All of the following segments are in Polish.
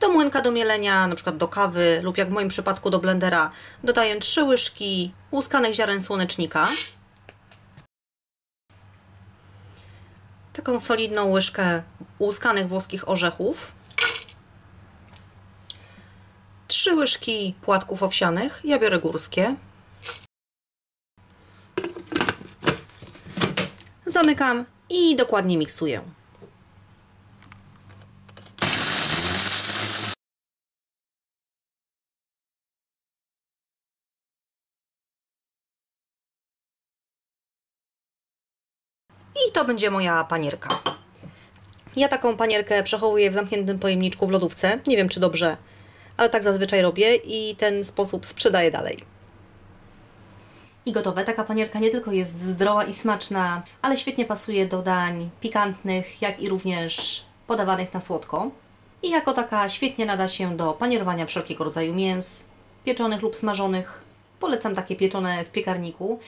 Do młynka do mielenia, na przykład do kawy lub jak w moim przypadku do blendera, dodaję 3 łyżki łuskanych ziaren słonecznika. Taką solidną łyżkę łuskanych włoskich orzechów. 3 łyżki płatków owsianych, ja biorę górskie. Zamykam i dokładnie miksuję. I to będzie moja panierka. Ja taką panierkę przechowuję w zamkniętym pojemniczku w lodówce. Nie wiem, czy dobrze, ale tak zazwyczaj robię i ten sposób sprzedaję dalej. I gotowe. Taka panierka nie tylko jest zdrowa i smaczna, ale świetnie pasuje do dań pikantnych, jak i również podawanych na słodko. I jako taka świetnie nada się do panierowania wszelkiego rodzaju mięs, pieczonych lub smażonych. Polecam takie pieczone w piekarniku,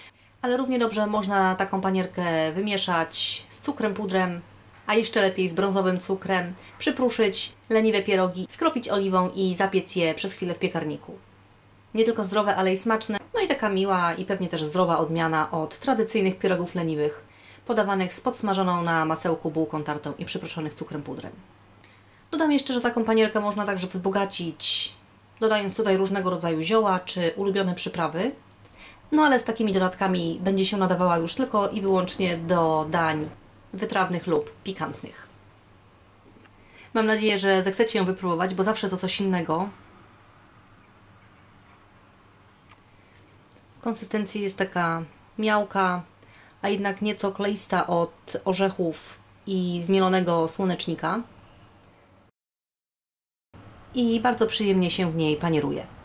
ale równie dobrze można taką panierkę wymieszać z cukrem pudrem, a jeszcze lepiej z brązowym cukrem, przypruszyć leniwe pierogi, skropić oliwą i zapiec je przez chwilę w piekarniku. Nie tylko zdrowe, ale i smaczne, no i taka miła i pewnie też zdrowa odmiana od tradycyjnych pierogów leniwych, podawanych z podsmażoną na masełku bułką tartą i przypruszonych cukrem pudrem. Dodam jeszcze, że taką panierkę można także wzbogacić, dodając tutaj różnego rodzaju zioła czy ulubione przyprawy. No ale z takimi dodatkami będzie się nadawała już tylko i wyłącznie do dań wytrawnych lub pikantnych. Mam nadzieję, że zechcecie ją wypróbować, bo zawsze to coś innego. Konsystencja jest taka miałka, a jednak nieco kleista od orzechów i zmielonego słonecznika. I bardzo przyjemnie się w niej panieruje.